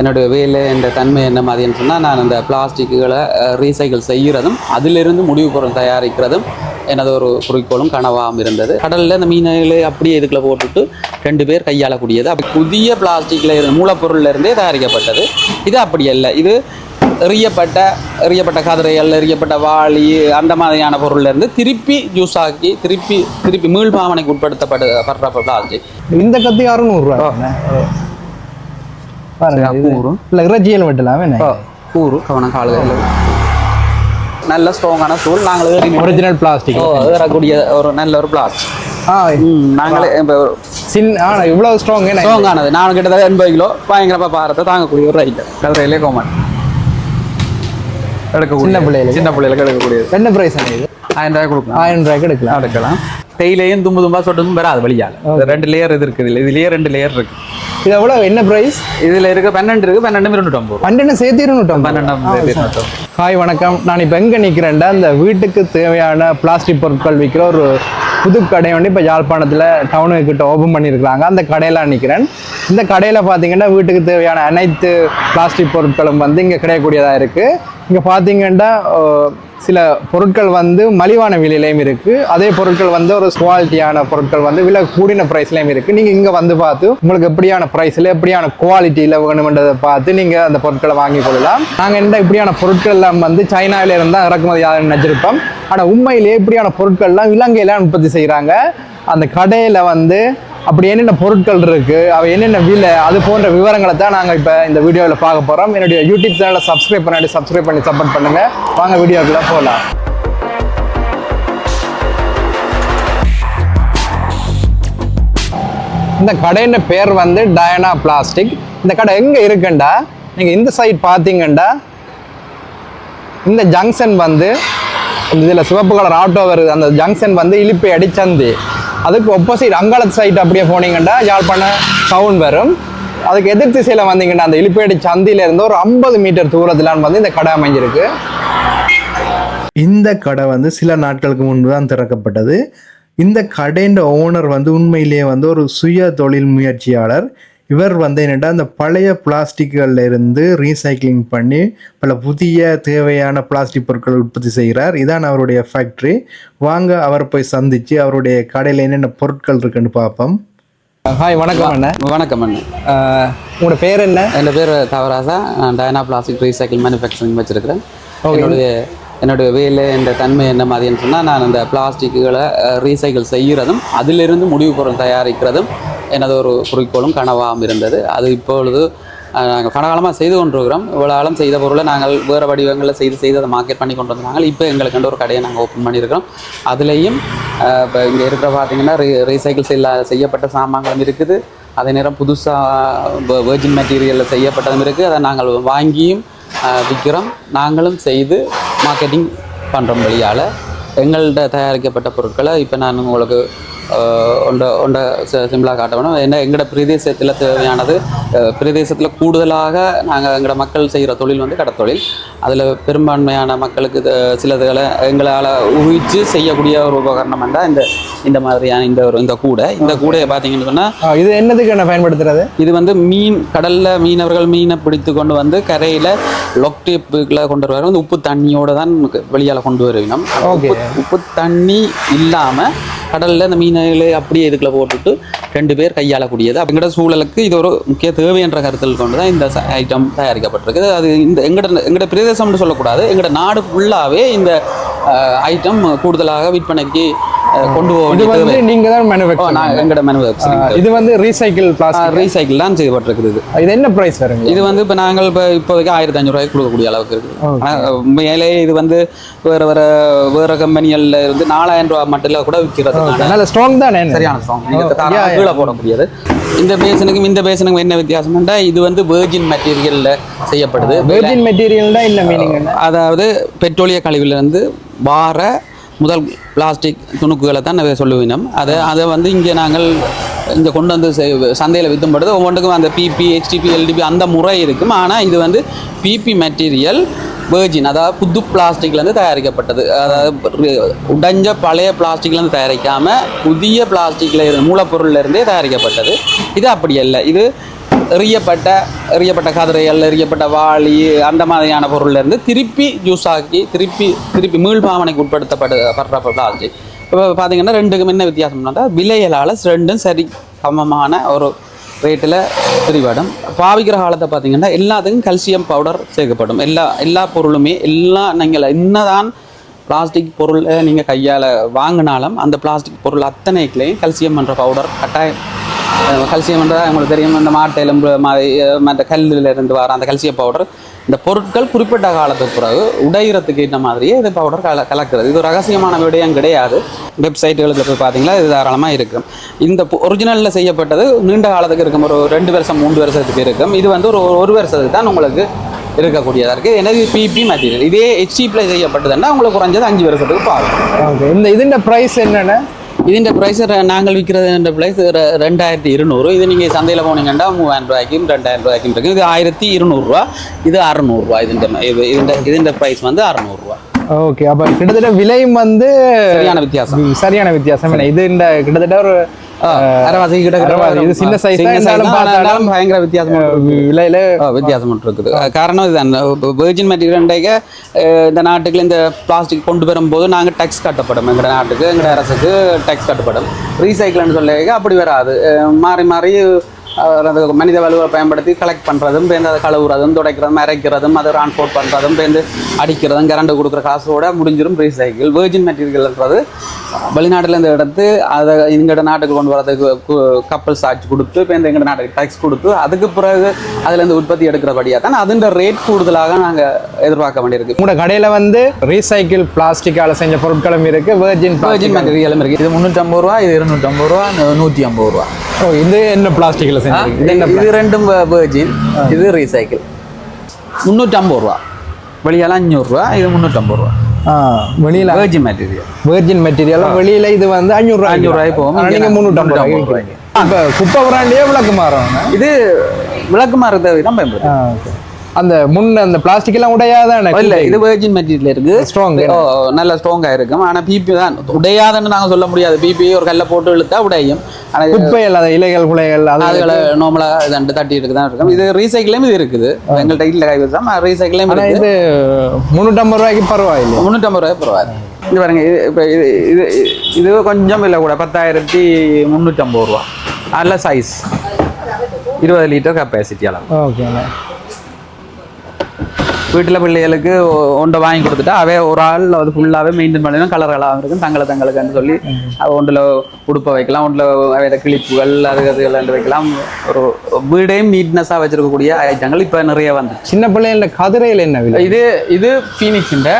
என்னுடைய வேலை என்ற தன்மை என்ன மாதிரின்னு சொன்னால் நான் அந்த பிளாஸ்டிக்குகளை ரீசைக்கிள் செய்கிறதும் அதிலிருந்து முடிவு பொருள் தயாரிக்கிறதும் எனது ஒரு குறிக்கோளும் கனவாகவும் இருந்தது. கடலில் அந்த மீன்களை அப்படியே இதுக்குள்ள போட்டுட்டு ரெண்டு பேர் கையாளக்கூடியது. அப்படி புதிய பிளாஸ்டிக்கில் இருந்து மூலப்பொருள்ல இருந்தே தயாரிக்கப்பட்டது. இது அப்படி அல்ல. இது எறியப்பட்ட எறியப்பட்ட கதிரைகள் எறியப்பட்ட வாளி அந்த மாதிரியான பொருள்லேருந்து திருப்பி ஜூஸ் ஆக்கி திருப்பி திருப்பி மீள்பாவனைக்கு உட்படுத்தப்பட்ட படுற பிளாஸ்டிக் இந்த கத்தி அறுநூறுவா கூறு. இல்லை இறைச்சியல் வெட்டலாம் என்ன? கூறு கவனம் கால்கள். நல்ல ஸ்ட்ராங்கான சூழ் நாங்கள் ஒரிஜினல் பிளாஸ்டிக் ஏறக்கூடிய ஒரு நல்ல ஒரு பிளாஸ்டிக் ஆ நாங்களே இப்போ சின் ஆ இவ்வளோ ஸ்ட்ராங் ஸ்ட்ராங்கானது நான் கிட்டத்தட்ட எண்பது கிலோ. பயங்கரமாக பாரத்தை தாங்கக்கூடிய ஒரு ரைட்டர் கதிரையிலே கோமன். எடுக்கக்கூடிய சின்ன பிள்ளைகளுக்கு. சின்ன பிள்ளைகளுக்கு எடுக்கக்கூடியது. என்ன ப்ரைஸ் இது? ஆயிரம் ரூபாய் கொடுக்கலாம். ஆயிரம் ரூபாய்க்கு எடுக்கலாம். எடுக்கலாம். தேயிலையும் தும்பு தும்பா சொட்டும் வராது வழியால் ரெண்டு லேயர் இது இருக்குது. இதில் இதுலேயே ரெண்டு லேயர் இருக்கு. இது எவ்வளோ என்ன ப்ரைஸ் இதில் இருக்க பன்னெண்டு இருக்கு பன்னெண்டு இருநூற்றம்பது பன்னெண்டு சேர்த்து இருநூற்றம்பது இருநூற்றம்பது ஹாய் வணக்கம். நான் இப்போ எங்கே நிற்கிறேன்டா இந்த வீட்டுக்கு தேவையான பிளாஸ்டிக் பொருட்கள் விற்கிற ஒரு புது கடை வந்து இப்போ யாழ்ப்பாணத்தில் டவுனுக்கு கிட்ட ஓப்பன் பண்ணியிருக்கிறாங்க. அந்த கடையில் நிற்கிறேன் இந்த கடையில் பார்த்தீங்கன்னா வீட்டுக்கு தேவையான அனைத்து பிளாஸ்டிக் பொருட்களும் வந்து இங்கே கிடைக்கக்கூடியதாக இருக்குது இங்கே பார்த்தீங்கன்னா சில பொருட்கள் வந்து மலிவான விலையிலையும் இருக்குது அதே பொருட்கள் வந்து ஒரு குவாலிட்டியான பொருட்கள் வந்து விலை கூடின ப்ரைஸ்லையும் இருக்குது நீங்கள் இங்கே வந்து பார்த்து உங்களுக்கு எப்படியான ப்ரைஸில் எப்படியான குவாலிட்டியில் வேணுமென்றதை பார்த்து நீங்கள் அந்த பொருட்களை வாங்கி கொள்ளலாம். நாங்கள் இந்த இப்படியான பொருட்கள் எல்லாம் வந்து சைனாவில் இருந்தால் இறக்குமதி ஆகுதுன்னு நினச்சிருப்போம் ஆனால் உண்மையிலே இப்படியான பொருட்கள்லாம் இலங்கையில் உற்பத்தி செய்கிறாங்க அந்த கடையில் வந்து அப்படி என்னென்ன பொருட்கள் இருக்குது அவை என்னென்ன விலை அது போன்ற விவரங்களை தான் நாங்கள் இப்போ இந்த வீடியோவில் பார்க்க போகிறோம் என்னுடைய யூடியூப் சேனலை சப்ஸ்கிரைப் பண்ணாடி சப்ஸ்கிரைப் பண்ணி சப்போர்ட் பண்ணுங்கள் வாங்க வீடியோக்குள்ளே போகலாம் இந்த கடையின் பேர் வந்து டயனா பிளாஸ்டிக் இந்த கடை எங்கே இருக்குண்டா? நீங்கள் இந்த சைட் பார்த்தீங்கண்டா? இந்த ஜங்ஷன் வந்து இதில் சிவப்பு கலர் ஆட்டோ வருது. அந்த ஜங்ஷன் வந்து இழுப்பை அடிச்சந்தி. அதுக்கு ஒப்போசிட் அங்காளத்து சைட் அப்படியே போனீங்கன்னா யாழ்ப்பாண டவுன் வரும். அதுக்கு எதிர் திசையில் வந்தீங்கன்னா அந்த இழிப்பேடு சந்தியில இருந்து ஒரு ஐம்பது மீட்டர் தூரத்திலான்னு வந்து இந்த கடை அமைஞ்சிருக்கு. இந்த கடை வந்து சில நாட்களுக்கு முன்பு தான் திறக்கப்பட்டது. இந்த கடைன்ற ஓனர் வந்து உண்மையிலேயே வந்து ஒரு சுய தொழில் முயற்சியாளர். இவர் வந்து என்னடா அந்த பழைய பிளாஸ்டிக்கல்ல இருந்து ரீசைக்ளிங் பண்ணி பல புதிய தேவையான பிளாஸ்டிக் பொருட்கள் உற்பத்தி செய்கிறார். இதான் அவருடைய ஃபேக்ட்ரி வாங்க அவரை போய் சந்திச்சு அவருடைய கடையில் என்னென்ன பொருட்கள் இருக்குன்னு பார்ப்போம். ஹாய் வணக்கம் அண்ணா. வணக்கம் அண்ணன் உங்களோட பேர் என்ன? என் பேர் தவராசா. நான் டயனா பிளாஸ்டிக் ரீசைக்கிள் மேனுஃபேக்சரிங் வச்சிருக்கிறேன். என்னுடைய என்னுடைய வேலை இந்த தன்மை என்ன மாதிரின்னு சொன்னால் நான் இந்த பிளாஸ்டிக்குகளை ரீசைக்கிள் செய்கிறதும் அதிலிருந்து முடிவு பொருள் தயாரிக்கிறதும் எனது ஒரு குறிக்கோளும் கனவாகவும் இருந்தது. அது இப்பொழுது நாங்கள் பணகாலமாக செய்து கொண்டிருக்கிறோம். இவ்வளோ காலம் செய்த பொருளை நாங்கள் வேறு வடிவங்களில் செய்து செய்து அதை மார்க்கெட் பண்ணி கொண்டு வந்தாங்க இப்போ எங்களுக்கு ஒரு கடையை நாங்கள் ஓப்பன் பண்ணியிருக்கிறோம். அதுலேயும் இப்போ இங்கே இருக்கிற பார்த்தீங்கன்னா ரீ ரீசைக்கிள் செய்ய செய்யப்பட்ட சாமான்களும் இருக்குது. அதே நேரம் புதுசாக வேர்ஜின் மெட்டீரியலில் செய்யப்பட்டதும் இருக்குது. அதை நாங்கள் வாங்கியும் விற்கிறோம். நாங்களும் செய்து மார்க்கெட்டிங் பண்ணுறோம் வழியால் எங்கள்கிட்ட தயாரிக்கப்பட்ட பொருட்களை இப்போ நான் உங்களுக்கு ஒன்றை ஒன்றை சிம்பிளாக காட்ட வேணும் என்ன எங்களோட பிரதேசத்தில் தேவையானது பிரதேசத்தில் கூடுதலாக நாங்கள் எங்களோட மக்கள் செய்கிற தொழில் வந்து கடத்தொழில் அதில் பெரும்பான்மையான மக்களுக்கு சிலதுகளை எங்களால் ஊகிச்சு செய்யக்கூடிய ஒரு உபகரணம் என்றால் இந்த இந்த மாதிரியான இந்த ஒரு இந்த கூடை. இந்த கூடையை பார்த்தீங்கன்னு சொன்னால் இது என்னதுக்கு என்ன பயன்படுத்துறது? இது வந்து மீன் கடல்ல மீனவர்கள் மீனை பிடித்து கொண்டு வந்து கரையில லொக்டேப்புகளை கொண்டு வருவாங்க. வந்து உப்பு தண்ணியோட தான் வெளியால கொண்டு வருவினோம். உப்பு உப்பு தண்ணி இல்லாம கடலில் இந்த மீன்களை அப்படியே இதுக்குள்ள போட்டுட்டு ரெண்டு பேர் கையாளக்கூடியது. அப்படிங்கிற சூழலுக்கு இது ஒரு முக்கிய தேவை என்ற கருத்தில் கொண்டு தான் இந்த ஐட்டம் தயாரிக்கப்பட்டிருக்குது அது இந்த எங்கட எங்கட பிரதேசம்னு சொல்லக்கூடாது. எங்கட நாடு ஃபுல்லாகவே இந்த ஐட்டம் கூடுதலாக விற்பனைக்கு கொண்டு போக நீங்க தான் மேனுஃபேக்சர் நான் எங்கட மேனுஃபேக்சரிங் இது வந்து ரீசைக்கிள் பிளாஸ்டிக் ரீசைக்கிள் தான் செய்யப்பட்டிருக்குது இது. என்ன பிரைஸ் வருங்க இது வந்து இப்போ நாங்கள் இப்போ இப்போதைக்கு ஆயிரத்தி அஞ்சூறுவாய்க்கு கொடுக்கக்கூடிய அளவுக்கு. ஆனால் மேலே இது வந்து வேறு வேறு வேறு கம்பெனிகளில் இருந்து நாலாயிரம் ரூபா மட்டும் கூட விற்கிறதுக்கான நல்ல ஸ்ட்ராங் தானே சரியான ஸ்ட்ராங் நீங்கள். கீழே போடக்கூடியது. இந்த பேசனுக்கும் இந்த பேசனுக்கும் என்ன வித்தியாசம்னா இது வந்து வேர்ஜின் மெட்டீரியலில் செய்யப்படுது. வெர்ஜின் மெட்டீரியல் தான் என்ன? மீனிங் அதாவது பெட்ரோலிய கழிவுலேருந்து வார முதல் பிளாஸ்டிக் துணுக்குகளை தான் நாங்கள் சொல்லுவினோம் அதை அதை வந்து இங்கே நாங்கள் இங்கே கொண்டு வந்து சந்தையில் வித்தும் பொழுது ஒவ்வொன்றுக்கும் அந்த பிபி ஹெச்டிபி எல்டிபி அந்த முறை இருக்கும். ஆனால் இது வந்து பிபி மெட்டீரியல் வேர்ஜின் அதாவது புது பிளாஸ்டிக்லேருந்து தயாரிக்கப்பட்டது. அதாவது உடைஞ்ச பழைய பிளாஸ்டிக்லேருந்து தயாரிக்காமல் புதிய பிளாஸ்டிக்கில் இருந்து மூலப்பொருள்லேருந்தே தயாரிக்கப்பட்டது. இது அப்படி இல்லை இது எறியப்பட்ட எறியப்பட்ட கதிரைகள் எறியப்பட்ட வாளி அந்த மாதிரியான பொருள்லேருந்து திருப்பி ஜூஸ் ஆக்கி திருப்பி திருப்பி மீள்பாவனைக்கு உட்படுத்தப்படு படுற இப்போ பார்த்தீங்கன்னா ரெண்டுக்கும் என்ன வித்தியாசம்னா விலையலால் ரெண்டும் சரி சமமான ஒரு ரேட்டில் பிரிபடும் பாவிக்கிற காலத்தை பார்த்தீங்கன்னா எல்லாத்துக்கும் கல்சியம் பவுடர் சேர்க்கப்படும். எல்லா எல்லா பொருளுமே எல்லா நீங்கள் என்னதான் பிளாஸ்டிக் பொருளை நீங்கள் கையால் வாங்கினாலும் அந்த பிளாஸ்டிக் பொருள் அத்தனைக்குலேயும் கல்சியம் என்ற பவுடர் கட்டாயம் கல்சியம்ன்றது உங்களுக்கு தெரியும் இந்த மாட்டு எலும்பு மற்ற கல்லில் இருந்து வர அந்த கல்சியம் பவுடர் இந்த பொருட்கள் குறிப்பிட்ட காலத்துக்கு பிறகு உடையிறதுக்கு இந்த மாதிரியே இது பவுடர் கல கலக்கிறது. இது ரகசியமான விடயம் கிடையாது. வெப்சைட்டுகளுக்கு போய் பார்த்தீங்களா இது தாராளமாக இருக்கும். இந்த ஒரிஜினலில் செய்யப்பட்டது நீண்ட காலத்துக்கு இருக்கும். ஒரு ரெண்டு வருஷம் மூன்று வருஷத்துக்கு இருக்கும். இது வந்து ஒரு ஒரு வருஷத்துக்கு தான் உங்களுக்கு இருக்கக்கூடியதாக இருக்குது எனது பிபி மெட்டீரியல் இதே ஹெச்இபியில் செய்யப்பட்டதுன்னா உங்களுக்கு குறைஞ்சது அஞ்சு வருஷத்துக்கு பாருங்கள் இந்த இதுன்ற ப்ரைஸ் என்னென்ன? ഇതിൻ്റെ പ്രൈസ് നാങ്ങൾ വിൽക്കുന്നതിൻ്റെ പ്രൈസ് ரெண்டாயிரத்தி இருநூறு இது நீங்கள் சந்தையில் போனீங்கன்னா மூவாயிரம் ரூபாய்க்கும் ரெண்டாயிரம் ரூபாய்க்கும் இருக்கும் இது ஆயிரத்தி இருநூறுவா இது அறநூறுவா ഇതിൻ്റെ இது ഇതിൻ്റെ ഇതിൻ്റെ പ്രൈസ് வந்து அறநூறுவா ஓகே அப்போ கிட்டத்தட்ட விலையும் வந்து சரியான வித்தியாசம் சரியான வித்தியாசம் என்ன இது இந்த கிட்டத்தட்ட ஒரு அரைவாசி கிட்ட அரைவாசி. இது சின்ன இருந்தாலும் பயங்கர வித்தியாசம் விலையில வித்தியாசம் இருக்குது. காரணம் இதுதான். வெர்ஜின் மெட்டீரியல்டைக்க இந்த நாட்டுக்குள்ள இந்த பிளாஸ்டிக் கொண்டு வரும்போது நாங்கள் டேக்ஸ் கட்டப்படும். எங்கள் நாட்டுக்கு எங்கள் அரசுக்கு டேக்ஸ் கட்டப்படும். ரீசைக்கிள்னு சொல்லி அப்படி வராது. மாறி மாறி அந்த மனித வலுவை பயன்படுத்தி கலெக்ட் பண்ணுறதும் பேருந்து அதை கழுவுறதும் துடைக்கிறதும் அரைக்கிறதும் அதை டிரான்ஸ்போர்ட் பண்ணுறதும் பேருந்து அடிக்கிறதும் கரண்ட் கொடுக்குற காசோட முடிஞ்சிடும் ரீசைக்கிள் வெர்ஜின் மெட்டீரியல்ன்றது வெளிநாட்டிலேருந்து எடுத்து அதை எங்கட நாட்டுக்கு கொண்டு வரதுக்கு கப்பல் சாட்சி கொடுத்து இப்போ எங்கள் நாட்டுக்கு டேக்ஸ் கொடுத்து அதுக்கு பிறகு அதுலேருந்து உற்பத்தி எடுக்கிறபடியாக தான் அதுன்ற ரேட் கூடுதலாக நாங்கள் எதிர்பார்க்க வேண்டியிருக்கு. உங்களோட கடையில வந்து ரீசைக்கிள் பிளாஸ்டிக்கால செஞ்ச பொருட்களும் இருக்கு வெர்ஜின் வெர்ஜின் மெட்டீரியலும் இருக்குது இது முந்நூற்றம்பது ரூபா இது இருநூற்றம்பது ரூபா நூற்றி ஐம்பது ரூபா. ஓ இது என்ன பிளாஸ்டிக்ல இது என்ன இது ரெண்டும் வெர்ஜின் இது ரீசைக்கிள் முந்நூற்றம்பது ரூபா வெளியால் அஞ்சூறுரூவா இது முந்நூற்றம்பது ரூபா வெளியில வெர்ஜின் மெட்டீரியல் வெர்ஜின் மெட்டீரியல் வெளியில இது வந்து அஞ்சூறு ரூபாய் அஞ்சூறு ரூபாய் போகும். ஆனா நீங்க முந்நூற்றம்பது ரூபாய் முந்நூற்றம்பது விற்கிறீங்க. இப்ப குப்பை பிராண்டியே விளக்கு மாறும் இது விளக்கு மாறுறதை தான் பயன்படுது அந்த முன்ன அந்த பிளாஸ்டிக் எல்லாம் உடையாதானே? இல்ல இது வெர்ஜின் மெட்டீரியல் இருக்கு. ஓ நல்ல ஸ்ட்ராங்கா இருக்கும். ஆனா பிபி தான் உடையாதுன்னு நாங்க சொல்ல முடியாது. பிபி ஒரு கல்ல போட்டு இழுத்தா உடையும். ஆனா குப்பை இல்லாத இலைகள் குலைகள் அது அதுகளை நார்மலா தண்டு தட்டிட்டு தான் இருக்கும். இது ரீசைக்கிளும் இது இருக்குது. எங்கள்கிட்ட இல்ல கை வச்சா ரீசைக்கிளும் இருக்கு. இது முந்நூற்றம்பது ரூபாய்க்கு பரவாயில்லை முந்நூற்றம்பது ரூபாய் பரவாயில்ல. இது பாருங்க இது இப்போ இது இது இது கொஞ்சம் இல்லை கூட. பத்தாயிரத்தி முந்நூற்றம்பது ரூபா. நல்ல சைஸ் இருபது லிட்டர் கெப்பாசிட்டி அளவு. ஓகேண்ணே வீட்டில் பிள்ளைகளுக்கு ஒன்றை வாங்கி கொடுத்துட்டா அவே ஒரு ஆள் அது ஃபுல்லாகவே மெயின்டைன் பண்ணணும் கலர்களாகவும் இருக்கும். தங்களை தங்களுக்குன்னு சொல்லி அது ஒன்றில் உடுப்பை வைக்கலாம் ஒன்றில் வேறு கிளிப்புகள் அது அதுகள் வைக்கலாம். ஒரு வீடையும் நீட்னஸாக வச்சிருக்கக்கூடிய ஐட்டங்கள் இப்போ நிறைய வந்து சின்ன பிள்ளைங்கள கதிரையில் என்ன விலை? இது இது ஃபீனிக்ஸுண்ட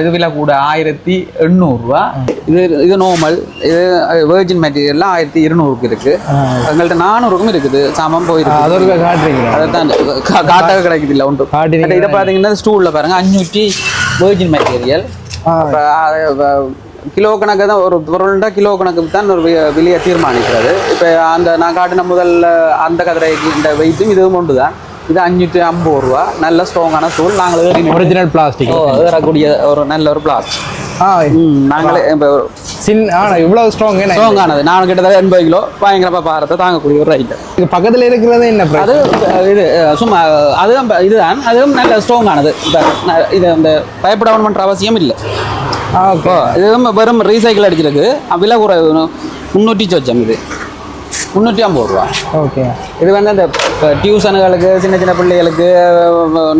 இது விலை கூட ஆயிரத்தி எண்ணூறுரூவா இது இது நார்மல் இது வேர்ஜின் மெட்டீரியல்லாம் ஆயிரத்தி இருநூறுக்கு இருக்கு. எங்கள்கிட்ட நானூறுக்கும் இருக்குது. சாமம் போயிருக்கு. அது ஒரு காட்டுறீங்களா? அதைத்தான் கா- காட்டாக கிடைக்குது இல்லை ஒன்று காட்டுறீங்க இதை பார்த்தீங்கன்னா ஸ்டூலில் பாருங்க அஞ்சூற்றி வேர்ஜின் மெட்டீரியல் கிலோ கணக்கு தான் ஒரு பொருள்னா கிலோ கணக்கு தான் ஒரு விலையை தீர்மானிக்கிறது. இப்போ அந்த நான் காட்டின முதல்ல அந்த கதிரைக்கு இந்த வெயிட்டும் இதுவும் ஒன்று தான் இது அஞ்சூற்றி ஐம்பது ரூபா. நல்ல ஸ்ட்ராங்கான ஸ்டூல் நாங்கள் ஒரிஜினல் பிளாஸ்டிக் ஏறக்கூடிய ஒரு நல்ல ஒரு பிளாஸ்ட் ஆ நாங்களே இப்போ சின் ஆனா இவ்வளவு ஸ்ட்ராங் என்ன ஸ்ட்ராங்கானது நான் கிட்டத்தட்ட எண்பது கிலோ. பயங்கரமாக பாரத்தை தாங்கக்கூடிய ஒரு ஐட்டம் இது பக்கத்துல இருக்கிறது என்ன? அது இது சும்மா அதுவும் இதுதான். அதுவும் நல்ல ஸ்ட்ராங்கானது இப்போ ந- இது அந்த பயப்பட பண்ணுற அவசியம் இல்லை. இப்போ இதுவும் வெறும் ரீசைக்கிள் அடிச்சிருக்கு விலை குறைவு முந்நூற்றி சொச்சம் இது. முந்நூற்றி ஐம்பது ரூபா. ஓகே. இது வந்து அந்த இப்போ டியூஷனுகளுக்கு சின்ன சின்ன பிள்ளைகளுக்கு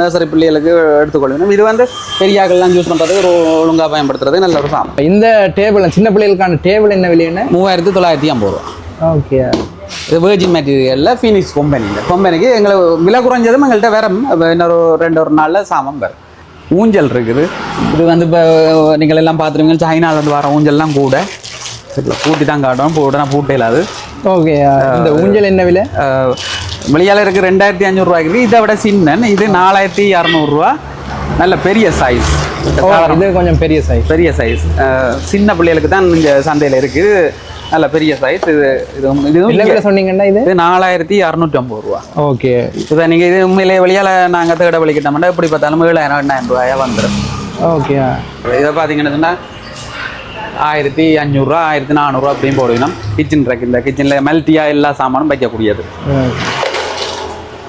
நர்சரி பிள்ளைகளுக்கு எடுத்துக்கொள்ளணும் இது வந்து பெரியாக்கள்லாம் யூஸ் பண்ணுறதுக்கு ஒரு ஒழுங்காக பயன்படுத்துறது நல்ல ஒரு சாமான் இந்த டேபிள் சின்ன பிள்ளைகளுக்கான டேபிள் என்ன விலைன்னு மூவாயிரத்தி தொள்ளாயிரத்தி ஐம்பது ரூபா. ஓகே. இது வேர்ஜின் மெட்டீரியலில் ஃபீனிக்ஸ் கம்பெனியில் கம்பெனிக்கு எங்களுக்கு விலை குறைஞ்சதும் எங்கள்கிட்ட வேற இன்னொரு ரெண்டு ஒரு நாளில் சாமம் வரும். ஊஞ்சல் இருக்குது. இது வந்து இப்போ நீங்கள் எல்லாம் பார்த்துருவீங்க சைனாலேருந்து வர ஊஞ்சல்லாம் கூட. சரிங்களா பூட்டி தான் காட்டும் போட்டு நான் பூட்டே இல்லாது. ஓகே இந்த ஊஞ்சல் என்ன விலை? வெளியால் இருக்குது ரெண்டாயிரத்தி அஞ்சூறுரூவாய்க்கு இருக்குது இதை விட சின்னன் இது நாலாயிரத்தி இரநூறுவா நல்ல பெரிய சைஸ் இது கொஞ்சம் பெரிய சைஸ் பெரிய சைஸ் சின்ன பிள்ளைகளுக்கு தான் இங்கே சந்தையில் இருக்குது நல்ல பெரிய சைஸ் இது இது இதுவும் சொன்னீங்கன்னா இது? நாலாயிரத்தி இரநூற்றம்பது ரூபா. ஓகே. இப்போ நீங்கள் இது உண்மையிலே வெளியால் நாங்கள் தேட வலிக்கிட்டோம்னா எப்படி பார்த்தாலும் ஏழாயிரம் எண்ணாயிரம் ரூபாயா வந்துடும் ஓகே இதை பார்த்தீங்கன்னு ஆயிரத்தி அஞ்சூறுரூவா ஆயிரத்தி நானூறுரூவா அப்படின்னு போடுவினோம் கிச்சன் ரேக் இந்த கிச்சனில் மெல்ட்டியாக எல்லா சாமானும் வைக்கக்கூடியது.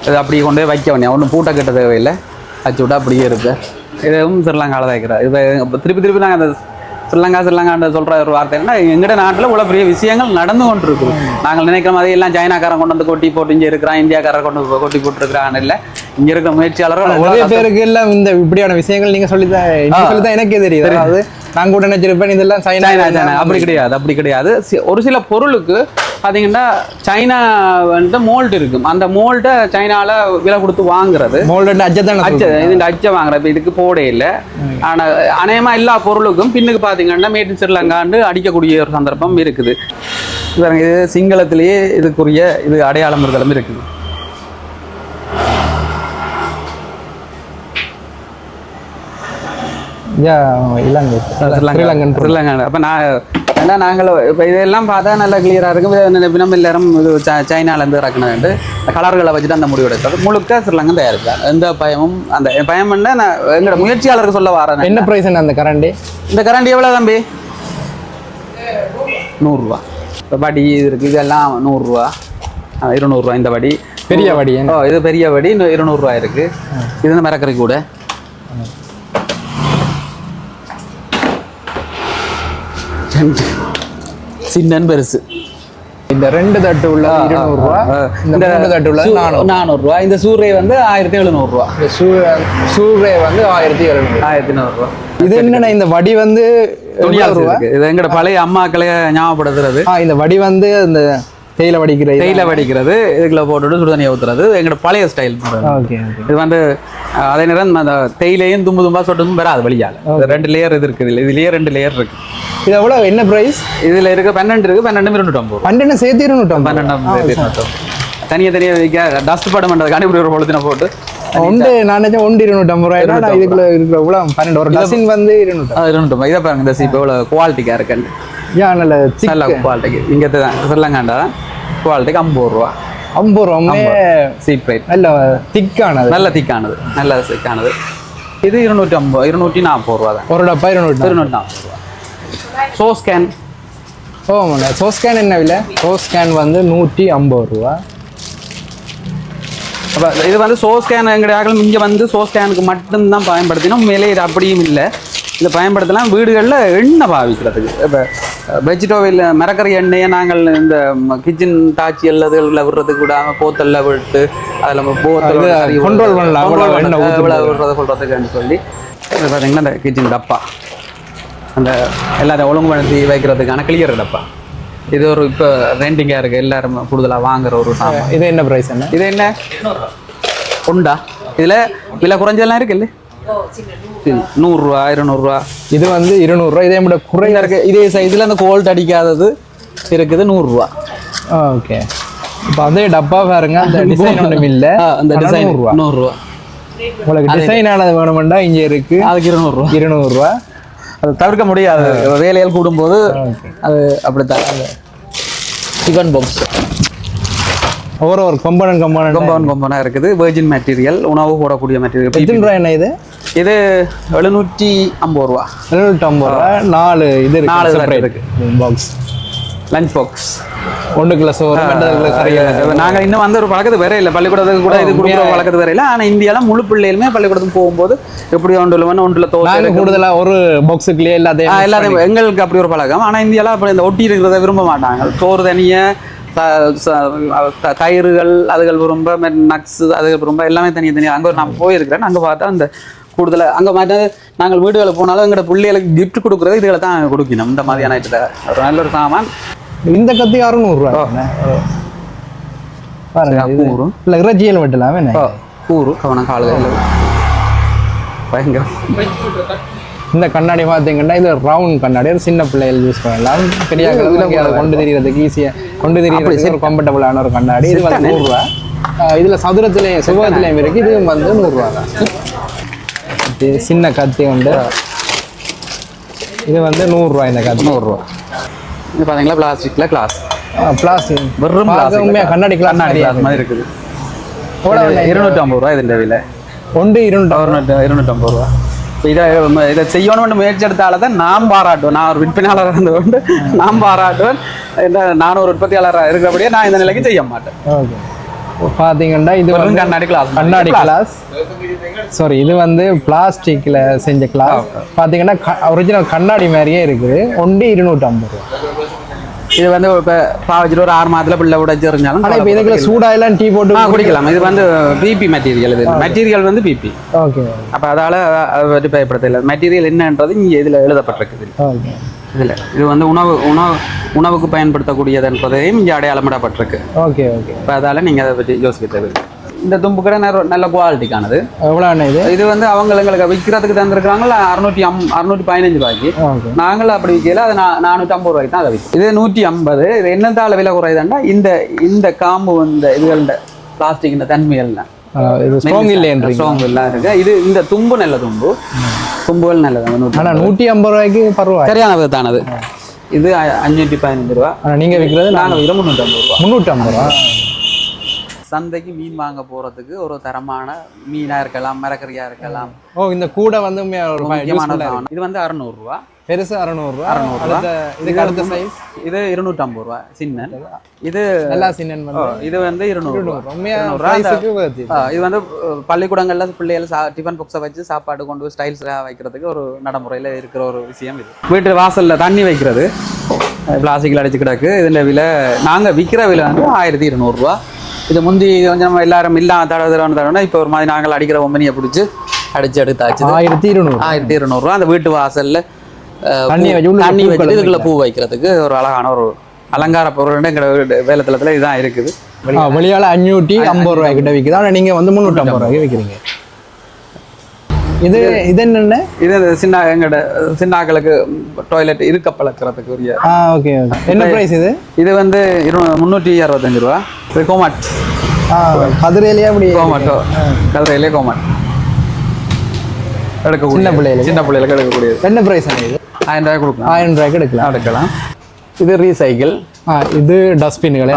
இது அப்படி கொண்டு போய் வைக்க வேண்டிய ஒன்றும் பூட்டை கட்ட தேவையில்லை. வச்சு விட்டா அப்படியே இருக்கு. இதுவும் ஸ்ரீலங்காவில் தான் இருக்கிறார் இது திருப்பி திருப்பி நாங்கள் அந்த ஸ்ரீலங்கா ஸ்ரீலங்கான்னு சொல்கிற ஒரு வார்த்தை என்ன எங்கட நாட்டில் இவ்வளோ பெரிய விஷயங்கள் நடந்து கொண்டு இருக்குது நாங்கள் நினைக்கிற மாதிரி எல்லாம் சைனாக்காரன் கொண்டு வந்து கொட்டி போட்டு இங்கே இருக்கிறான் இந்தியாக்காரன் கொண்டு கொட்டி போட்டுருக்கிறான்னு இல்லை. இங்கே இருக்கிற முயற்சியாளர்கள் நிறைய பேருக்கு எல்லாம் இந்த இப்படியான விஷயங்கள் நீங்க சொல்லித்தான் நீங்க சொல்லித்தான் எனக்கே தெரியுது. அதாவது நான் கூட நினைச்சிருப்பேன் இதெல்லாம் சைனா சைனா அப்படி கிடையாது அப்படி கிடையாது. ஒரு சில பொருளுக்கு பார்த்தீங்கன்னா சைனா வந்து மோல்ட் இருக்கும். அந்த மோல்ட்டை சைனால விலை கொடுத்து வாங்குறது. மோல்டு அச்சத்தான அச்ச இது அச்சை வாங்குற இப்போ இதுக்கு போடே இல்லை. ஆனால் அநேகமா எல்லா பொருளுக்கும் பின்னுக்கு பார்த்தீங்கன்னா மேட் இன் ஸ்ரீலங்காண்டு அடிக்கக்கூடிய ஒரு சந்தர்ப்பம் இருக்குது. இது சிங்களத்திலேயே இதுக்குரிய இது அடையாளம் இருதலும் இருக்குது. இலங்கை. ஸ்ரீலங்கன் ஸ்ரீலங்கா. அப்போ நான் ஏன்னா நாங்கள் இப்போ இதெல்லாம் பார்த்தா நல்லா கிளியராக இருக்கும் நம்ம எல்லாரும் இது சைனாலேருந்து இறக்குனது கலர்களை வச்சுட்டு அந்த முடிவு எடுக்கிறது முழுக்க ஸ்ரீலங்கன் தயாரிப்பாங்க எந்த பயமும் அந்த பயம் என்ன நான் எங்களோட முயற்சியாளருக்கு சொல்ல வரேன். என்ன பிரைஸ் அந்த கரண்டி? இந்த கரண்ட் எவ்வளோ தம்பி? நூறுரூவா. இப்போ வடி இது இருக்குது இதெல்லாம் நூறுரூவா. இருநூறுவா இந்த வடி பெரிய வடி? ஓ இது பெரிய வடி இன்னும் இருநூறுவா இருக்குது இது மரக்கறி கூட சின்னன் பெருசு இந்த ரெண்டு தட்டு உள்ள இருநூறு ரூபா இந்த மூணு தட்டு உள்ள நானூறு. நானூறுரூவா இந்த சூறை வந்து ஆயிரத்தி எழுநூறுவா. இந்த சூரே வந்து ஆயிரத்தி எழுநூறு. ஆயிரத்தி நூறுரூவா இது என்னன்னா இந்த வடி வந்து இது எங்கட பழைய அம்மாக்களை ஞாபகப்படுத்துறது. இந்த வடி வந்து இந்த தேயில வடிக்கிற தேயிலை வடிக்கிறது இதுக்குள்ள போட்டுட்டு சுடுதண்ணியை ஊத்துறது. எங்கட பழைய ஸ்டைல் ஓகே இது வந்து அதே நேரம் அந்த தேயிலையும் தும்பு தும்பா சொட்டும் வராது வெளியால. இது ரெண்டு லேயர் இது இருக்குது. இதுல இதுலயே ரெண்டு லேயர் இருக்கு. இது எவ்வளவு என்ன பிரைஸ் இதுல இருக்க பன்னெண்டு இருக்கு. பன்னெண்டு இருநூற்றம்பது. பன்னெண்டு சேர்த்து இருநூற்றம்பது. பன்னெண்டாம் இருநூற்றம்பது. தனியாக தனியாக வைக்க டஸ்ட் படம் பண்ணுறதுக்காண்டி இப்படி ஒரு பொழுத்தின போட்டு. ஒன்று நான் நினைச்சேன் ஒன்று இருநூற்றம்பது ரூபாய் இதுக்குள்ள இருக்கிற இவ்வளவு பன்னெண்டு. ஒரு டசின் வந்து இருநூற்றம்பது. இருநூற்றம்பது. இதை பாருங்க இந்த சீப்பு எவ்வளோ குவாலிட்டிக்காக இருக்குன்னு. ஏன் நல்ல நல்ல குவாலிட்டிக்கு இங்கே தான் ஸ்ரீலங்காண்டா. தான் குவாலிட்டிக்கு ஐம்பது ரூபா. ஐம்பது ரூபாமே சீப் ரேட் நல்ல திக்கானது நல்ல திக்கானது நல்ல திக்கானது இது இருநூற்றி ஐம்பது இருநூற்றி நாற்பது ரூபா தான் ஒரு டப்பா இருநூற்றி இருநூற்றி நாற்பது ரூபா so scan oh so scan என்ன விலை சோ ஸ்கேன் வந்து நூற்றி ஐம்பது ரூபா அப்போ இது வந்து சோ ஸ்கேன் எங்கடையாக்கள் இங்கே வந்து சோ ஸ்கேனுக்கு மட்டும்தான் பயன்படுத்தினோம் மேலே இது அப்படியும் இல்லை இதை பயன்படுத்தலாம் வீடுகளில் எண்ணெய் பாவிக்கிறதுக்கு இப்போ வெஜிடபிள் மரக்கறி எண்ணெயை நாங்கள் இந்த கிச்சன் தாச்சி அல்லதுகளில் விடுறதுக்கு விடாமல் போத்தல்ல விட்டு அதில் போத்தல் control பண்ணலாம். விடுறதை கொள்றதுக்குன்னு சொல்லி பார்த்தீங்கன்னா இந்த கிச்சன் டப்பா. அந்த எல்லாத்தையும் ஒழுங்குபடுத்தி வைக்கிறதுக்கான கிளியர் டப்பா. இது ஒரு இப்போ ரெண்டிங்காக இருக்குது எல்லாரும் கூடுதலாக வாங்குற ஒரு இது என்ன பிரைஸ் என்ன? இது என்ன? உண்டா? இதில் விலை குறைஞ்செல்லாம் இருக்குல்ல? நூறுரூவா இருநூறுவா இது வந்து இருநூறுவா இதே விட குறை குறைஞ்சா இருக்கு. இதே சைஸில் அந்த கோல்ட் அடிக்காதது இருக்குது நூறுரூவா. ஓகே. இப்போ அதே டப்பா பாருங்க. அந்த டிசைன் ஒன்றும் இல்லை. அந்த டிசைன் நூறுரூவா. நூறுரூவா. உங்களுக்கு டிசைன் ஆனது வேணுமெண்டா இங்கே இருக்கு. அதுக்கு இருநூறுவா இருநூறுவா அது தவிர்க்க முடியாது. வேலைகள் கூடும்போது அது அப்படித்தான். டிஃபன் பாக்ஸ் ஒரு ஒரு கொம்பனன் கொம்பனன் கொம்பவன் கொம்பனாக இருக்குது. வெர்ஜின் மெட்டீரியல் உணவு போடக்கூடிய மெட்டீரியல் எத்தனை ரூபா என்ன இது? இது எழுநூற்றி ஐம்பது ரூபா. எழுநூற்றம்பது ரூபா. நாலு இது இருக்கு. நாலு இருக்கு. பாக்ஸ் லஞ்ச் பாக்ஸ் ஒன்றுக்குள்ள சோறு ரெண்டுக்குள்ள கறி நாங்க இன்னும் வந்து ஒரு பழக்கத்து வேற இல்லை. பள்ளிக்கூடத்துக்கு கூட இது கொடுக்குற பழக்கத்து வேற இல்லை. ஆனா இந்தியால முழு பிள்ளைகளுமே பள்ளிக்கூடத்துக்கு போகும்போது எப்படி ஒன்றுல ஒன்று ஒன்றுல தோசை நாங்கள் இருக்கு. கூடுதலா ஒரு பாக்ஸுக்குள்ளேயே ஆ, எல்லாத்தையும் எல்லாத்தையும் எங்களுக்கு அப்படி ஒரு பழக்கம். ஆனா இந்தியால அப்படி இந்த ஒட்டி இருக்கிறத விரும்ப மாட்டாங்க. சோறு தனிய த- ச- த- தயிர்கள் அதுகள் விரும்ப நட்ஸ் அதுகள் விரும்ப எல்லாமே தனியாக தனியாக அங்கே நான் போயிருக்கிறேன். அங்கே பார்த்தா அந்த கூடுதலாக அங்கே மாட்டது நாங்கள் வீடுகளுக்கு போனாலும் எங்களோட பிள்ளைகளுக்கு gift கொடுக்குறது இதுகளை தான் கொடுக்கணும். இந்த மாதிரியான ஐட்டத்தை ஒரு நல்ல ஒரு சாமான். இந்த கத்தி அறுநூறுவா பாருங்க கூறு. இல்லை இறைச்சியல் வெட்டலாம் கூறு கவனம் காலுகள் பயங்கரம். இந்த கண்ணாடி பார்த்தீங்கன்னா இது ரவுண்ட் கண்ணாடி. சின்ன பிள்ளைகள் யூஸ் பண்ணலாம். பெரிய கொண்டு தெரியறதுக்கு ஈஸியாக கொண்டு தெரியறதுக்கு ஒரு கம்ஃபர்டபுளான ஒரு கண்ணாடி. இது வந்து நூறுரூவா இதில் சதுரத்துலேயும் சுபகத்துலேயும் இருக்கு இது வந்து நூறுரூவா தான். இது சின்ன கத்தி உண்டு. இது வந்து நூறுரூவா இந்த கத்தி. நூறுரூவா. இது பார்த்தீங்களா பிளாஸ்டிக்கில் கிளாஸ் பிளாஸ்டிக் வெறும் உண்மையாக கண்ணாடி கிளாஸ் கண்ணாடி கிளாஸ் மாதிரி இருக்குது. இருநூற்றி ஐம்பது ரூபா இதுன்ற விலை. ஒன்று இருநூறு இருநூற்றி இருநூற்றம்பது ரூபா. இதை இதை செய்யணும்னு முயற்சி எடுத்தால தான் நான் பாராட்டுவேன். நான் ஒரு விற்பனையாளராக இருந்து கொண்டு நான் பாராட்டுவேன். நான் ஒரு உற்பத்தியாளராக இருக்கிறபடியே நான் இந்த நிலைக்கு செய்ய மாட்டேன். பார்த்தீங்கன்னா இது கண்ணாடி கிளாஸ் கண்ணாடி கிளாஸ் சாரி இது வந்து பிளாஸ்டிக்கில் செஞ்ச கிளாஸ் பார்த்தீங்கன்னா ஒரிஜினல் கண்ணாடி மாதிரியே இருக்குது. ஒன்று இருநூற்றம்பது ரூபா. இது வந்து இப்போ பாவச்சிட்டு ஒரு ஆறு மாதத்துல பிள்ளை உடைச்சு எறிஞ்சாலும் ஆனால் இப்போ இதுக்குள்ள சூடாயெல்லாம் டீ போட்டு குடிக்கலாம். இது வந்து பிபி மெட்டீரியல் இது. மெட்டீரியல் வந்து பிபி ஓகே அப்போ அதால் அதை பற்றி பயப்படுத்தல. மெட்டீரியல் என்னன்றது இங்கே இதில் எழுதப்பட்டிருக்குது. ஓகே இதில். இது வந்து உணவு உணவு உணவுக்கு பயன்படுத்தக்கூடியது என்பதையும் இங்கே அடையாளமிடப்பட்டிருக்கு. ஓகே ஓகே இப்போ அதால் நீங்கள் அதை பற்றி யோசிக்க தேவையில்லை. இந்த தும்பு கூட நல்ல குவாலிட்டிக்கானது எவ்வளோ இது? இது வந்து அவங்க எங்களுக்கு விற்கிறதுக்கு தந்திருக்காங்களா அறுநூற்றி அம் அறுநூற்றி பதினஞ்சு ரூபாய்க்கு. நாங்களும் அப்படி விற்கல அது நானூற்றி ஐம்பது ரூபாய்க்கு தான் அதை விற்கும் இது நூற்றி ஐம்பது இது என்னத்தால விலை குறையுதுன்னா இந்த இந்த காம்பு இந்த இதுகள பிளாஸ்டிக் இந்த தன்மைகள் இது ஸ்ட்ராங் இல்லைன்றீங்க. ஸ்ட்ராங் எல்லாம் இருக்கு. இது இந்த தும்பு நல்ல தும்பு. தும்புகள் நல்லது ஆனால் நூற்றி ஐம்பது ரூபாய்க்கு. பரவாயில்ல. சரியான விதத்தானது இது அஞ்சூற்றி பதினஞ்சு ரூபா. நீங்கள் விற்கிறது நாங்கள் விற்கிற முந்நூற்றம்பது ரூபா. முந்நூற்றம்பது ரூபா. சந்தைக்கு மீன் வாங்க போறதுக்கு ஒரு தரமான மீனா இருக்கலாம் மரக்கறியா இருக்கலாம். ஓ இந்த கூடை வந்து. இது வந்து அறுநூறுவா. பெருசு அறநூறுவா. அடுத்த இதுக்கு அடுத்த சைஸ் இது இருநூற்றம்பது ரூபா சின்ன இது நல்லா வந்து. இது வந்து இருநூறு இது. வந்து பள்ளிக்கூடங்கள்ல பிள்ளைகள் சா டிஃபன் பாக்ஸை வச்சு சாப்பாடு கொண்டு போய் ஸ்டைல்ஸாக வைக்கிறதுக்கு ஒரு நடைமுறையில் இருக்கிற ஒரு விஷயம் இது. வீட்டு வாசல்ல தண்ணி வைக்கிறது. பிளாஸ்டிக்கில் அடிச்சு கிடக்கு. இதில் விலை நாங்கள் விற்கிற விலை வந்து ஆயிரத்தி இருநூறுவா இது முந்தி கொஞ்சம் எல்லாரும் இல்லாம தடவை தடவை தடவை இப்போ ஒரு மாதிரி நாங்கள் அடிக்கிற ஒம்பனியை பிடிச்சி அடிச்சு எடுத்தாச்சு. ஆயிரத்தி இருநூறு. ஆயிரத்தி இருநூறுவா அந்த வீட்டு வாசல்ல தண்ணி வச்சு இதுக்குள்ள பூ வைக்கிறதுக்கு ஒரு அழகான ஒரு அலங்கார பொருள் எங்க வேலைத்தளத்தில் இதுதான் இருக்குது. வெளியால அஞ்சூற்றி ஐம்பது ரூபாய் கிட்ட விற்குது ஆனால் நீங்கள் வந்து முந்நூற்றம்பது ரூபாய்க்கு விற்கிறீங்க இது இது என்னென்ன இது சின்ன எங்கட சின்னாக்களுக்கு டாய்லெட் இருக்க பழக்கிறதுக்கு உரிய ஆ ஓகே என்ன ப்ரைஸ் இது? இது வந்து இரு முந்நூற்றி அறுபத்தஞ்சு ரூபா. இது கோமாட் கதிரையிலேயே அப்படி கோமாட்டோ கதிரையிலே கோமாட் எடுக்கக்கூடிய சின்ன பிள்ளைகளுக்கு. சின்ன பிள்ளைகளுக்கு எடுக்கக்கூடியது. என்ன ப்ரைஸ் இது? ஆயிரம் ரூபாய் கொடுக்கலாம். ஆயிரம் ரூபாய்க்கு எடுக்கலாம். எடுக்கலாம். இது ரீசைக்கிள் இது டஸ்ட்பின்கள்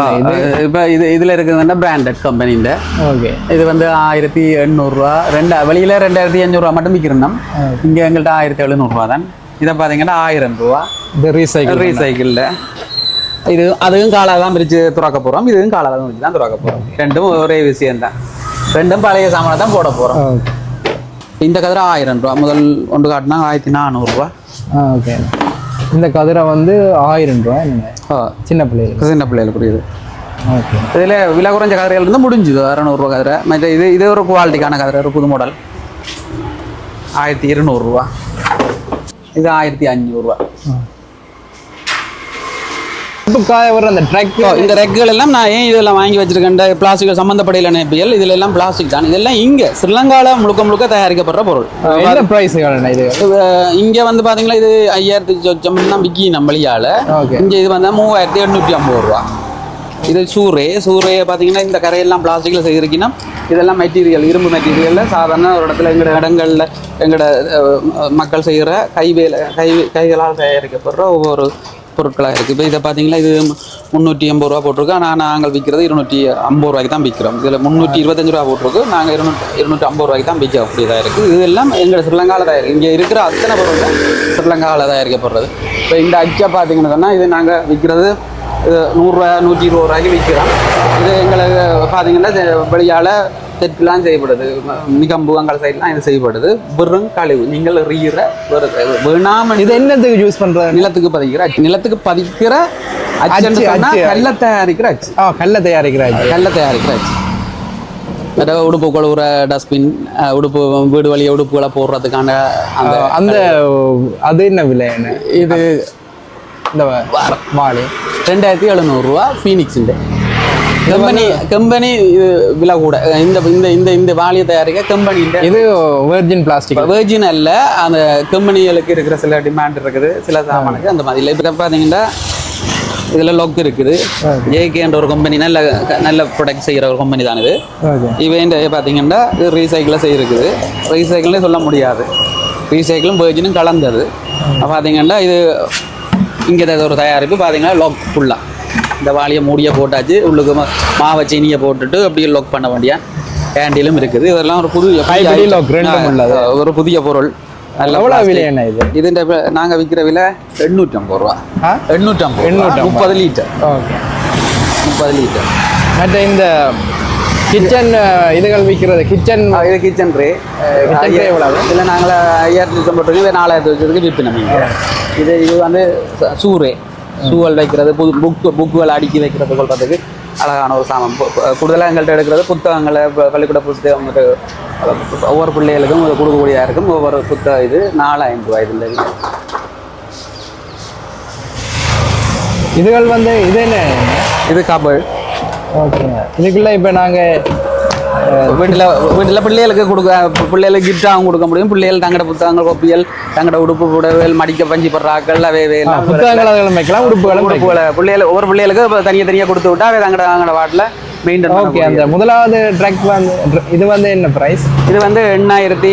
இப்போ இது இதில் இருக்குதுன்னா பிராண்டட் கம்பெனிஇந்த ஓகே இது வந்து ஆயிரத்தி எண்ணூறுரூவா ரெண்டு வெளியில் ரெண்டாயிரத்தி அஞ்சூறுரூவா மட்டும் விற்கிறோம் இங்கே எங்கள்கிட்ட ஆயிரத்தி எழுநூறுவா தான் இதை பார்த்தீங்கன்னா ஆயிரம் ரூபா இது ரீசைக்கிள் ரீசைக்கிளில் இது அதுவும் காலாக தான் பிரித்து துறக்க போகிறோம் இதுவும் காலாக தான் பிரித்து தான் துறக்க போகிறோம் ரெண்டும் ஒரே விஷயம் தான் ரெண்டும் பழைய சாமானை தான் போட போகிறோம் இந்த கதிரை ஆயிரம் ரூபா முதல் ஒன்று காட்டினா ஆயிரத்தி நானூறுரூவா ஓகே இந்த கதிரை வந்து ஆயிரம் ரூபாய் என்னங்க? சின்ன பிள்ளைகளுக்கு. சின்ன பிள்ளைகள் புரியுது ஓகே. இதில் விலை குறைஞ்ச கதிரைகள் இருந்து முடிஞ்சுது. அறநூறுவா கதிரை. மற்ற இது இது ஒரு குவாலிட்டிக்கான கதிரை ஒரு புது மாடல் ஆயிரத்தி இருநூறுவா இது ஆயிரத்தி அஞ்சூறுரூவா காய வர அந்த ட்ரக் இந்த ரெக்குகள் எல்லாம் நான் ஏன் இதெல்லாம் வாங்கி வச்சிருக்கேன்? பிளாஸ்டிக் சம்மந்தப்படையில் நினைப்பியல் இதுல எல்லாம் பிளாஸ்டிக் தான். இதெல்லாம் இங்கே ஸ்ரீலங்காவில் முழுக்க முழுக்க தயாரிக்கப்படுற பொருள். என்ன ப்ரைஸ் இது இங்க வந்து பாத்தீங்களா இது ஐயாயிரத்தி சொச்சம் தான் விக்கி நம்மளியால. இங்க இது வந்து மூவாயிரத்தி எண்ணூற்றி ஐம்பது ரூபா. இது சூரே சூரே பார்த்தீங்கன்னா இந்த கரையெல்லாம் பிளாஸ்டிக்கில் செய்திருக்கீங்கன்னா இதெல்லாம் மெட்டீரியல் இரும்பு மெட்டீரியலில் சாதாரண ஒரு இடத்துல எங்களோட இடங்களில் எங்களோட மக்கள் செய்கிற கைவேலை கை கைகளால் தயாரிக்கப்படுற ஒவ்வொரு பொருட்களாக இருக்குது இப்போ இதை பார்த்தீங்கன்னா இது முந்நூற்றி எண்பது ரூபா போட்டிருக்கு. ஆனால் நாங்கள் விற்கிறது இருநூற்றி ஐம்பது ரூபாய்க்கு தான் விற்கிறோம் இதில் முந்நூற்றி இருபத்தஞ்சு ரூபா போட்டிருக்கு. நாங்கள் இருநூற்றி இருநூற்றி ஐம்பது ரூபாய்க்கு தான் விற்கக்கூடியதாக இருக்குது இது எல்லாம் எங்கள் ஸ்ரீலங்காவில் தயாரி இங்கே இருக்கிற அத்தனை பொருள் தான் ஸ்ரீலங்காவில் தயாரிக்கப்படுறது இப்போ இந்த அச்சா பார்த்தீங்கன்னு சொன்னால் இது நாங்கள் விற்கிறது நூறுரூவா நூற்றி இருபது ரூபாய்க்கு விற்கிறோம். இது எங்களுக்கு பார்த்தீங்கன்னா வெளியால் தெற்குலாம் செய்யப்படுது. நிகம்பு அங்கால சைட்லாம் இது செய்யப்படுது. வெறும் கழிவு. நீங்கள் ரீற வேணாம இது என்னத்துக்கு யூஸ் பண்றது நிலத்துக்கு பதிக்கிற நிலத்துக்கு பதிக்கிற அச்சு, சொன்னா அச்சு. கல்ல தயாரிக்கிற அச்சு. ஆ கல்ல தயாரிக்கிற அச்சு. வேற உடுப்பு கழுவுற டஸ்ட்பின் உடுப்பு வீடு வழிய உடுப்புகளை போடுறதுக்கான அந்த அந்த அது என்ன விலை என்ன? இது இந்த வாளி. ரெண்டாயிரத்தி எழுநூறுவா ஃபீனிக்ஸுண்டு கம்பெனி கம்பெனி விலை கூட. இந்த இந்த இந்த இந்த வாளியை தயாரிக்க கம்பெனின்ற இது வெர்ஜின் பிளாஸ்டிக் வேர்ஜின் அல்ல. அந்த கம்பெனிகளுக்கு இருக்கிற சில டிமாண்ட் இருக்குது. சில சாமானுக்கு அந்த மாதிரி இல்லை. இப்போ பார்த்தீங்கன்னா இதில் லொக் இருக்குது. ஜேகேன்ற ஒரு கம்பெனி நல்ல நல்ல ப்ரொடக்ட் செய்கிற ஒரு கம்பெனி தான் இது. இவன் பார்த்தீங்கன்னா இது ரீசைக்கிளில் செய்திருக்குது ரீசைக்கிள்னே சொல்ல முடியாது. ரீசைக்கிளும் வேர்ஜினும் கலந்தது. பார்த்தீங்கன்னா இது இங்கே ஒரு தயாரிப்பு பார்த்தீங்கன்னா லாக் ஃபுல்லாக இந்த வாளியை மூடியை போட்டாச்சு. உள்ளுக்கு மாவை சீனியை போட்டுட்டு அப்படியே லாக் பண்ண வேண்டிய கேண்டிலும் இருக்குது. இதெல்லாம் ஒரு புது. ஒரு புதிய பொருள். எவ்வளோ. விலை என்ன இது? இதுன்ற வி- நாங்க விற்கிற விலை எண்ணூற்றம்பது ரூபா. எண்ணூற்றம்பது எண்ணூற்றம்பது. முப்பது லிட்டர் ஓகே. முப்பது லிட்டர் மற்ற இந்த கிச்சன் இதுகள் விற்கிறது கிச்சன் இது கிச்சன் எவ்வளவு? இதில் நாங்கள் ஐயாயிரத்தி தொண்ணூறு இது நாலாயிரத்தி வச்சதுக்கு விற்பனை இது இது வந்து சூரே. சூவல் வைக்கிறது புது புக்கு புக்குகள் அடுக்கி வைக்கிறது கொள்றதுக்கு அழகான ஒரு சாமான். கூடுதலாக எங்கள்கிட்ட எடுக்கிறது புத்தகங்களை பள்ளிக்கூட புத்தகம் ஒவ்வொரு பிள்ளைகளுக்கும் கொடுக்கக்கூடியதாக இருக்கும் ஒவ்வொரு புத்தக இது நாலாயிரம் ரூபாய் இதில். இதுகள் வந்து இது என்ன? இது கபல் ஓகேங்க. இதுக்குள்ள இப்போ நாங்கள் வீட்டில் வீட்டில் பிள்ளைகளுக்கு கொடுக்க பிள்ளைகளுக்கு கிஃப்டாகவும் கொடுக்க முடியும். பிள்ளைகள் தங்கட புத்தகங்கள் கொப்பியல் தங்கட உடுப்பு புடவைகள் மடிக்க பஞ்சு படுறாக்கள் அவை புத்தகங்கள் வைக்கலாம் உடுப்புகளும் உடுப்புகளை பிள்ளைகள் ஒவ்வொரு பிள்ளைகளுக்கு தனியாக தனியாக கொடுத்து விட்டா அவை தங்கட தங்கட வாட்டில் மெயின்டைன் ஓகே அந்த முதலாவது ட்ரக் வந்து இது வந்து என்ன ப்ரைஸ் இது வந்து எண்ணாயிரத்தி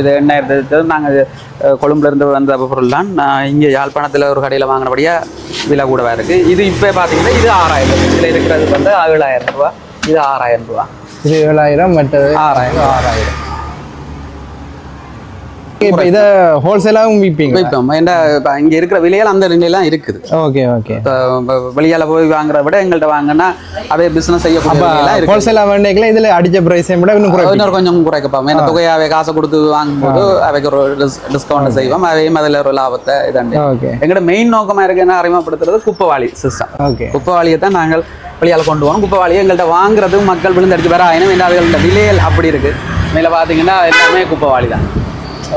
இது எண்ணாயிரத்தி நாங்கள் கொழும்புல இருந்து வந்த பொருள் தான். நான் இங்கே யாழ்ப்பாணத்தில் ஒரு கடையில் வாங்கினபடியா விலை கூடவா இருக்கு. இது இப்போ பார்த்தீங்கன்னா இது ஆறாயிரம். இதில் இருக்கிறது வந்து ஏழாயிரம் ரூபா இது ஆறாயிரம் ரூபா. இது ஏழாயிரம் மற்றது ஆறாயிரம். ஆறாயிரம். இப்போ இதை ஹோல்சேலாகவும் விற்பீங்க இப்போ ஏன்டா இப்போ இங்கே இருக்கிற விலையெல்லாம் அந்த நிலையெல்லாம் இருக்குது. Okay okay. வெளியால போய் வாங்குறத விட எங்கள்கிட்ட வாங்கினா அதே பிசினஸ் இருக்கு ஹோல்சேலாக வேண்டியல இதில் அடிச்ச ப்ரைஸை விட இன்னும் குறைக்கும் இன்னொரு கொஞ்சம் குறைக்கப்போம். ஏன்னா தொகையாவே காசை கொடுத்து வாங்கும்போது அவைக்கு ஒரு டிஸ்கவுண்ட் செய்வோம். அவையும் அதில் ஒரு லாபத்தை இதாண்டு. ஓகே. எங்களோட மெயின் நோக்கமா இருக்கு என்ன அறிமுகப்படுத்துறது? குப்பவாளி சிஸ்டம் ஓகே. குப்பவாளியை தான் நாங்கள் வெளியால் கொண்டு போவோம் குப்பவாளியை எங்கள்கிட்ட வாங்குறது மக்கள் விழுந்தடிச்சு வர ஆயினும் இந்த விலையல் அப்படி இருக்கு. மேலே பார்த்தீங்கன்னா எல்லாமே குப்பவாளி தான்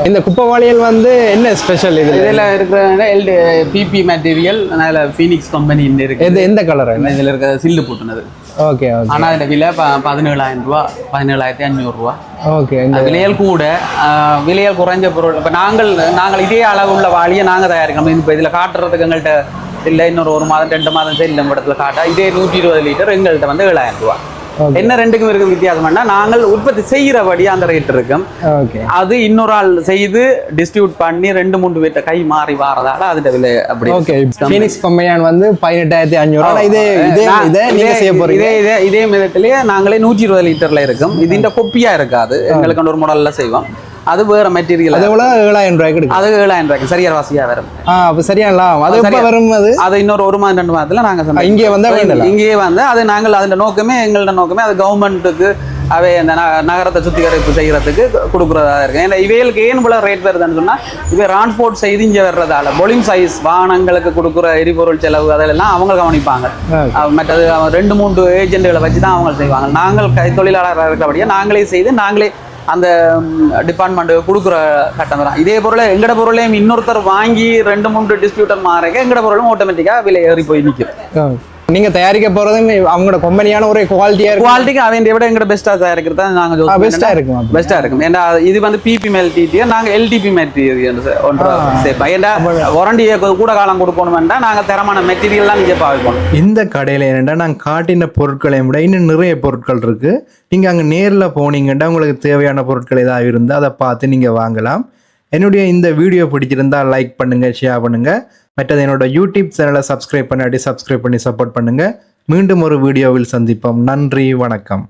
இந்த குப்பவாளியல் வந்து என்ன ஸ்பெஷல் இது இதில் இருக்கிற எல்டி பிபி மெட்டீரியல் அதனால ஃபீனிக்ஸ் கம்பெனி இருக்கு. எது எந்த கலர் இதில் இருக்கிற சில்லு போட்டுனது. ஓகே ஆனால் அதில் விலை ப பதினேழாயிரம் ரூபா பதினேழாயிரத்தி அஞ்சூறுரூவா ஓகே இந்த விலையல் கூட விலையல் குறைஞ்ச பொருள். இப்போ நாங்கள் நாங்கள் இதே அளவு உள்ள வாளியை நாங்கள் தயாரிக்கணும் இப்போ இதில் காட்டுறதுக்கு எங்கள்கிட்ட இல்லை இன்னொரு ஒரு மாதம் ரெண்டு மாதம் சரி நம்ம இடத்துல காட்டா இதே நூற்றி இருபது லிட்டர் எங்கள்கிட்ட வந்து ஏழாயிரம் ரூபா. என்ன ரெண்டுக்கும் இருக்கிற வித்தியாசம்னா நாங்கள் உற்பத்தி செய்கிறபடி அந்த ரேட் இருக்கும் அது இன்னொரு ஆள் செய்து டிஸ்ட்ரிபியூட் பண்ணி ரெண்டு மூணு பேர்ட்ட கை மாறி வாரதால அதுல விலை அப்படி ஓகே ஃபீனிக்ஸ் கம்பெனியான் வந்து பதினெட்டாயிரத்தி அஞ்சூறு இதே இதே இதை நீங்க செய்ய போறீங்க இதே இதே இதே மிதத்திலேயே நாங்களே நூற்றி இருபது லிட்டர்ல இருக்கும் இது இந்த கொப்பியா இருக்காது எங்களுக்கு ஒரு மாடல்ல செய்வோம் அது வேற மெட்டீரியல் அது எவ்வளோ ஏழாயிரம் ரூபாய்க்கு எடுக்கும் அது ஏழாயிரம் ரூபாய்க்கு. சரியா வாசியா வரும். அப்போ சரியானலாம் அது எப்போ சரியா. வரும் அது? அது இன்னொரு ஒரு மாதம் ரெண்டு மாதத்துல நாங்க சந்தை- இங்கே வந்தா வேண்டலாம். இங்கேயே வந்து அது நாங்கள் அதோட நோக்கமே எங்களோட நோக்கமே அது கவர்மெண்ட்டுக்கு அவை அந்த நகரத்தை சுத்திகரிப்பு செய்யறதுக்கு கொடுக்குறதா இருக்கு. ஏன்னா இவைகளுக்கு ஏன் போல ரேட் வருதுன்னு சொன்னா இவை டிரான்ஸ்போர்ட் செய்து இங்கே வர்றதால பொலிங் சைஸ் வாகனங்களுக்கு கொடுக்குற எரிபொருள் செலவு அதெல்லாம் அவங்க கவனிப்பாங்க. மற்றது ரெண்டு மூன்று ஏஜென்ட்டுகளை வச்சு தான் அவங்க செய்வாங்க. நாங்கள் கை தொழிலாளராக இருக்கிறபடியே நாங்களே செய்து நாங்களே அந்த டிபார்ட்மெண்ட் கொடுக்குற கட்டம் தான். இதே பொருளை எங்கட பொருளையும் இன்னொருத்தர் வாங்கி ரெண்டு மூன்று டிஸ்ட்ரிபியூட்டர் மாறக்க எங்கட பொருளும் ஆட்டோமேட்டிக்காக விலை ஏறி போய் நிற்கும் நீங்க தயாரிக்க போறதும் அவங்களோட கம்பெனியான ஒரு குவாலிட்டியா குவாலிட்டிக்கு அவன் விட எங்கட பெஸ்ட்டாக தயாரிக்கிறது தான் நாங்கள் பெஸ்டா இருக்கும். பெஸ்ட்டாக இருக்கும். ஏன்னா இது வந்து பிபி மெல்டிடியர் நாங்கள் எல்டிபி மெட்டீரியல் ஒன்று சேர்ப்போம். ஏன்னா வாரண்டியை கூட காலம் கொடுக்கணுமெண்டா நாங்கள் தரமான மெட்டீரியல்லாம் நீங்கள் பாவிப்போம் இந்த கடையில் என்னென்னா நாங்கள் காட்டின பொருட்களை விட இன்னும் நிறைய பொருட்கள் இருக்குது நீங்கள் அங்கே நேரில் போனீங்கன்னா உங்களுக்கு தேவையான பொருட்கள் ஏதாவது இருந்தால் அதை பார்த்து நீங்கள் வாங்கலாம். என்னுடைய இந்த வீடியோ பிடிச்சிருந்தா லைக் பண்ணுங்கள் ஷேர் பண்ணுங்கள் மற்றது என்னோட யூடியூப் சேனலை சப்ஸ்கிரைப் பண்ணாடி சப்ஸ்கிரைப் பண்ணி சப்போர்ட் பண்ணுங்கள் மீண்டும் ஒரு வீடியோவில் சந்திப்போம். நன்றி வணக்கம்.